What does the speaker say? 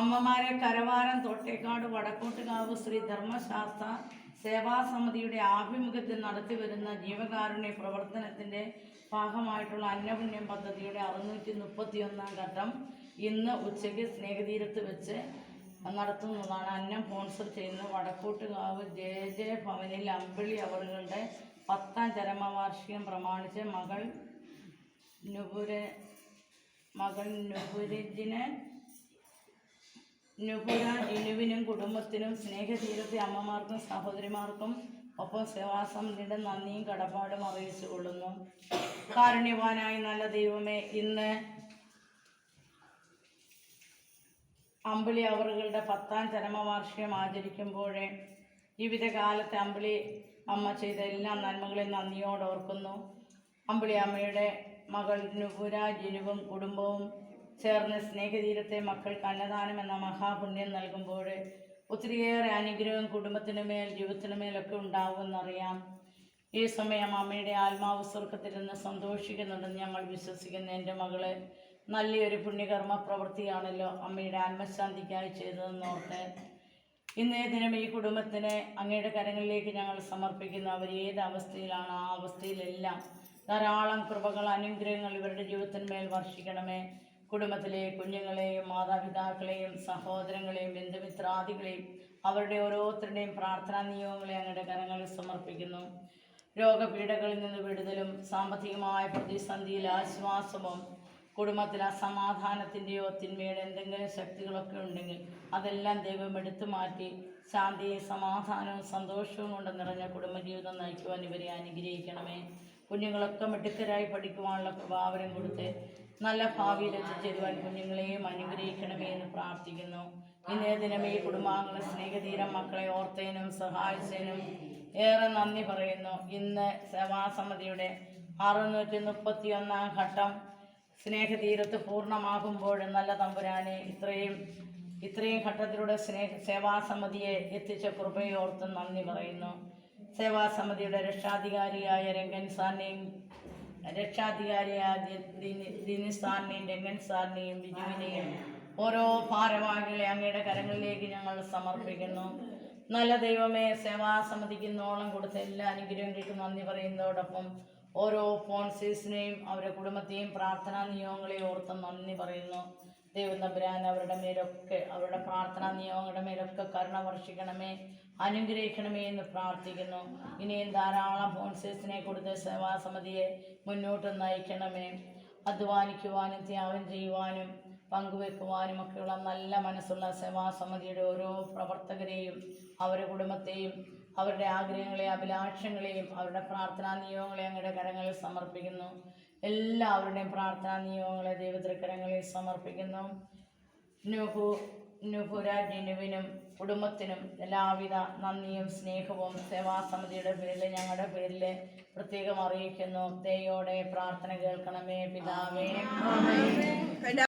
അമ്മമാരെ കരവാരം തൊട്ടേക്കാട് വടക്കോട്ടുകാവ് ശ്രീ ധർമ്മശാസ്ത്ര സേവാസമിതിയുടെ ആഭിമുഖ്യത്തിൽ നടത്തി വരുന്ന ജീവകാരുണ്യ പ്രവർത്തനത്തിന്റെ ഭാഗമായിട്ടുള്ള അന്നപുണ്യം പദ്ധതിയുടെ അറുന്നൂറ്റി മുപ്പത്തി ഒന്നാം ഘട്ടം ഇന്ന് ഉച്ചയ്ക്ക് സ്നേഹതീരത്ത് വെച്ച് നടത്തുന്നതാണ്. അന്നം സ്പോൺസർ ചെയ്യുന്ന വടക്കോട്ടുകാവ് ജെ ജെ ഭവനിൽ അമ്പിളി അവറുകളുടെ പത്താം ചരമവാർഷികം പ്രമാണിച്ച് മകൾ നുപുര മകൾ നുപുരജിനെ നുപുര ഇനുവിനും കുടുംബത്തിനും സ്നേഹതീരത്തെ അമ്മമാർക്കും സഹോദരിമാർക്കും ഒപ്പം സേവാസം നീണ്ട നന്ദിയും കടപ്പാടും അറിയിച്ചു കൊള്ളുന്നു. കാരുണ്യവാനായി നല്ല ദൈവമേ ഇന്ന് അമ്പിളി അവറുകളുടെ പത്താം ചരമവാർഷികം ആചരിക്കുമ്പോഴേ ജീവിതകാലത്തെ അമ്പിളി അമ്മ ചെയ്ത എല്ലാ നന്മകളെയും നന്ദിയോടെ ഓർക്കുന്നു. അമ്പിളി അമ്മയുടെ മകൾ നുപുര ജിനുവും കുടുംബവും ചേർന്ന് സ്നേഹതീരത്തെ മക്കൾക്ക് അന്നദാനം എന്ന മഹാപുണ്യം നൽകുമ്പോൾ ഒത്തിരിയേറെ അനുഗ്രഹം കുടുംബത്തിനു മേൽ ജീവിതത്തിനു മേലൊക്കെ ഉണ്ടാവുമെന്നറിയാം. ഈ സമയം അമ്മയുടെ ആത്മാവ് സ്വർഗത്തിൽ നിന്ന് സന്തോഷിക്കുന്നുണ്ടെന്ന് ഞങ്ങൾ വിശ്വസിക്കുന്ന. എന്റെ മകൾ നല്ലൊരു പുണ്യകർമ്മ പ്രവൃത്തിയാണല്ലോ അമ്മയുടെ ആത്മശാന്തിക്കായി ചെയ്തതെന്ന് ഓർത്ത് ഇന്നേ ദിനം ഈ കുടുംബത്തിനെ അങ്ങയുടെ കരങ്ങളിലേക്ക് ഞങ്ങൾ സമർപ്പിക്കുന്നു. അവർ ഏത് അവസ്ഥയിലാണ് ആ അവസ്ഥയിലെല്ലാം ധാരാളം കൃപകൾ അനുഗ്രഹങ്ങൾ ഇവരുടെ ജീവിതത്തിന്മേൽ വർഷിക്കണമേ. കുടുംബത്തിലെ കുഞ്ഞുങ്ങളെയും മാതാപിതാക്കളെയും സഹോദരങ്ങളെയും ബന്ധുമിത്രാദികളെയും അവരുടെ ഓരോരുത്തരുടെയും പ്രാർത്ഥനാ നിയോഗങ്ങളെ അങ്ങയുടെ കരങ്ങളിൽ സമർപ്പിക്കുന്നു. രോഗപീഠകളിൽ നിന്ന് വിടുതലും സാമ്പത്തികമായ പ്രതിസന്ധിയിൽ ആശ്വാസവും കുടുംബത്തിൽ അസമാധാനത്തിന്റെയോ തിന്മയുടെ എന്തെങ്കിലും ശക്തികളൊക്കെ ഉണ്ടെങ്കിൽ അതെല്ലാം ദൈവം എടുത്തു മാറ്റി ശാന്തിയും സമാധാനവും സന്തോഷവും കൊണ്ട് നിറഞ്ഞ കുടുംബജീവിതം നയിക്കുവാൻ ഇവരെ അനുഗ്രഹിക്കണമേ. കുഞ്ഞുങ്ങളൊക്കെ മിടുക്കരായി പഠിക്കുവാനുള്ള പ്രഭാവനം കൊടുത്ത് നല്ല ഭാവിയിൽ എത്തിച്ചേരുവാൻ കുഞ്ഞുങ്ങളെയും അനുഗ്രഹിക്കണമേ എന്ന് പ്രാർത്ഥിക്കുന്നു. ഇന്നേ ദിനം ഈ കുടുംബാംഗങ്ങളെ സ്നേഹതീരം മക്കളെ ഓർത്തേനും സഹായിച്ചതിനും ഏറെ നന്ദി പറയുന്നു. ഇന്ന് സേവാസമിതിയുടെ അറുന്നൂറ്റി മുപ്പത്തി ഒന്നാം ഘട്ടം സ്നേഹതീരത്ത് പൂർണമാകുമ്പോൾ നല്ല തമ്പുരാനെ ഇത്രയും ഇത്രയും ഘട്ടത്തിലൂടെ സ്നേഹ സേവാസമിതിയെ എത്തിച്ച കൃപയോർത്ത് നന്ദി പറയുന്നു. സേവാസമിതിയുടെ രക്ഷാധികാരിയായ രംഗൻ സാറിനെയും രക്ഷാധികാരിയായ ദിനി- സാറിനെയും രംഗൻ സാറിനെയും ബിജുവിനെയും ഓരോ ഭാരവാഹികളെ അങ്ങയുടെ കരങ്ങളിലേക്ക് ഞങ്ങൾ സമർപ്പിക്കുന്നു. നല്ല ദൈവമേ സേവാസമിതിക്ക് നോളം കൊടുത്ത എല്ലാ അനുഗ്രഹങ്ങൾക്കും നന്ദി പറയുന്നതോടൊപ്പം ഓരോ ഫോൺസീസിനെയും അവരുടെ കുടുംബത്തെയും പ്രാർത്ഥനാ നിയോഗങ്ങളെ ഓർത്ത് നന്ദി പറയുന്നു. ദൈവം തമ്പുരാൻ അവരുടെ മേലൊക്കെ അവരുടെ പ്രാർത്ഥനാ നിയോഗങ്ങളുടെ മേലൊക്കെ കരുണ വർഷിക്കണമേ അനുഗ്രഹിക്കണമേ എന്ന് പ്രാർത്ഥിക്കുന്നു. ഇനിയും ധാരാളം ഫോൺസേഴ്സിനെ കൊടുത്ത് സേവാസമിതിയെ മുന്നോട്ട് നയിക്കണമേ. അധ്വാനിക്കുവാനും ത്യാഗം ചെയ്യുവാനും പങ്കുവെക്കുവാനും ഒക്കെയുള്ള നല്ല മനസ്സുള്ള സേവാസമിതിയുടെ ഓരോ പ്രവർത്തകരെയും അവരുടെ കുടുംബത്തെയും അവരുടെ ആഗ്രഹങ്ങളെയും അഭിലാഷങ്ങളെയും അവരുടെ പ്രാർത്ഥനാ നിയോഗങ്ങളെ അങ്ങയുടെ കരങ്ങളിൽ സമർപ്പിക്കുന്നു. എല്ലാവരുടെയും പ്രാർത്ഥനാ നിയോഗങ്ങളെ ദൈവത്തിരക്കരങ്ങളിൽ സമർപ്പിക്കുന്നു. നുഹു നുഹുരാജിനുവിനും കുടുംബത്തിനും എല്ലാവിധ നന്ദിയും സ്നേഹവും സേവാസമിതിയുടെ പേരിൽ ഞങ്ങളുടെ പേരിൽ പ്രത്യേകം അറിയിക്കുന്നു. ദയോടെ പ്രാർത്ഥന കേൾക്കണമേ പിതാവേ.